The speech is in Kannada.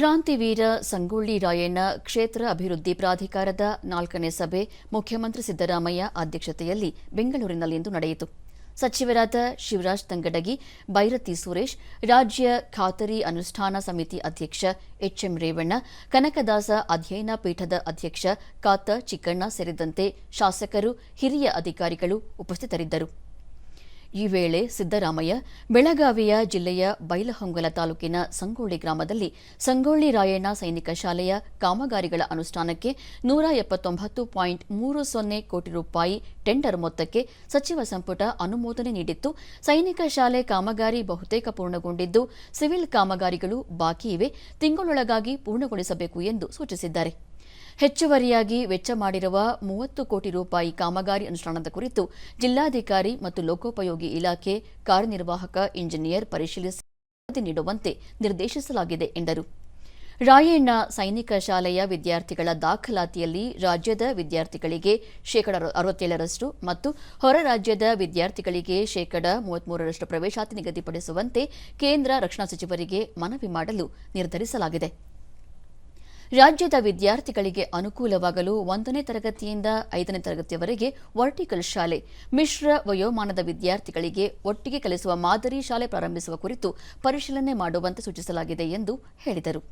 ಕ್ರಾಂತಿವೀರ ಸಂಗೊಳ್ಳಿ ರಾಯಣ್ಣ ಕ್ಷೇತ್ರ ಅಭಿವೃದ್ಧಿ ಪ್ರಾಧಿಕಾರದ ನಾಲ್ಕನೇ ಸಭೆ ಮುಖ್ಯಮಂತ್ರಿ ಸಿದ್ದರಾಮಯ್ಯ ಅಧ್ಯಕ್ಷತೆಯಲ್ಲಿ ಬೆಂಗಳೂರಿನಲ್ಲಿಂದು ನಡೆಯಿತು. ಸಚಿವರಾದ ಶಿವರಾಜ್ ತಂಗಡಗಿ, ಬೈರತಿ ಸುರೇಶ್, ರಾಜ್ಯ ಖಾತರಿ ಅನುಷ್ಠಾನ ಸಮಿತಿ ಅಧ್ಯಕ್ಷ ಎಚ್ಎಂ ರೇವಣ್ಣ, ಕನಕದಾಸ ಅಧ್ಯಯನ ಪೀಠದ ಅಧ್ಯಕ್ಷ ಕಾತ ಚಿಕ್ಕಣ್ಣ ಸೇರಿದಂತೆ ಶಾಸಕರು, ಹಿರಿಯ ಅಧಿಕಾರಿಗಳು ಉಪಸ್ಥಿತರಿದ್ದರು. ಈ ವೇಳೆ ಸಿದ್ದರಾಮಯ್ಯ, ಬೆಳಗಾವಿಯ ಜಿಲ್ಲೆಯ ಬೈಲಹೊಂಗಲ ತಾಲೂಕಿನ ಸಂಗೊಳ್ಳಿ ಗ್ರಾಮದಲ್ಲಿ ಸಂಗೊಳ್ಳಿ ರಾಯಣ್ಣ ಸೈನಿಕ ಶಾಲೆಯ ಕಾಮಗಾರಿಗಳ ಅನುಷ್ಠಾನಕ್ಕೆ ನೂರ ಎಪ್ಪತ್ತೊಂಬತ್ತು ಪಾಯಿಂಟ್ ಮೂರು ಸೊನ್ನೆ ಕೋಟಿ ರೂಪಾಯಿ ಟೆಂಡರ್ ಮೊತ್ತಕ್ಕೆ ಸಚಿವ ಸಂಪುಟ ಅನುಮೋದನೆ ನೀಡಿತ್ತು. ಸೈನಿಕ ಶಾಲೆ ಕಾಮಗಾರಿ ಬಹುತೇಕ ಪೂರ್ಣಗೊಂಡಿದ್ದು, ಸಿವಿಲ್ ಕಾಮಗಾರಿಗಳು ಬಾಕಿ ಇವೆ. ತಿಂಗಳೊಳಗಾಗಿ ಪೂರ್ಣಗೊಳಿಸಬೇಕು ಎಂದು ಸೂಚಿಸಿದ್ದಾರೆ. ಹೆಚ್ಚುವರಿಯಾಗಿ ವೆಚ್ಚ ಮಾಡಿರುವ ಮೂವತ್ತು ಕೋಟಿ ರೂಪಾಯಿ ಕಾಮಗಾರಿ ಅನುಷ್ಠಾನದ ಕುರಿತು ಜಿಲ್ಲಾಧಿಕಾರಿ ಮತ್ತು ಲೋಕೋಪಯೋಗಿ ಇಲಾಖೆ ಕಾರ್ಯನಿರ್ವಾಹಕ ಇಂಜಿನಿಯರ್ ಪರಿಶೀಲಿಸಿ ವರದಿ ನೀಡುವಂತೆ ನಿರ್ದೇಶಿಸಲಾಗಿದೆ ಎಂದರು. ರಾಯಣ್ಣ ಸೈನಿಕ ಶಾಲೆಯ ವಿದ್ಯಾರ್ಥಿಗಳ ದಾಖಲಾತಿಯಲ್ಲಿ ರಾಜ್ಯದ ವಿದ್ಯಾರ್ಥಿಗಳಿಗೆ ಶೇಕಡ ಅರವತ್ತೇಳರಷ್ಟು ಮತ್ತು ಹೊರ ರಾಜ್ಯದ ವಿದ್ಯಾರ್ಥಿಗಳಿಗೆ ಶೇಕಡ ಮೂವತ್ಮೂರರಷ್ಟು ಪ್ರವೇಶಾತಿ ನಿಗದಿಪಡಿಸುವಂತೆ ಕೇಂದ್ರ ರಕ್ಷಣಾ ಸಚಿವರಿಗೆ ಮನವಿ ಮಾಡಲು ನಿರ್ಧರಿಸಲಾಗಿದೆ. ರಾಜ್ಯದ ವಿದ್ಯಾರ್ಥಿಗಳಿಗೆ ಅನುಕೂಲವಾಗಲು ಒಂದನೇ ತರಗತಿಯಿಂದ ಐದನೇ ತರಗತಿಯವರೆಗೆ ವರ್ಟಿಕಲ್ ಶಾಲೆ, ಮಿಶ್ರ ವಯೋಮಾನದ ವಿದ್ಯಾರ್ಥಿಗಳಿಗೆ ಒಟ್ಟಿಗೆ ಕಲಿಸುವ ಮಾದರಿ ಶಾಲೆ ಪ್ರಾರಂಭಿಸುವ ಕುರಿತು ಪರಿಶೀಲನೆ ಮಾಡುವಂತೆ ಸೂಚಿಸಲಾಗಿದೆ ಎಂದು ಹೇಳಿದರು.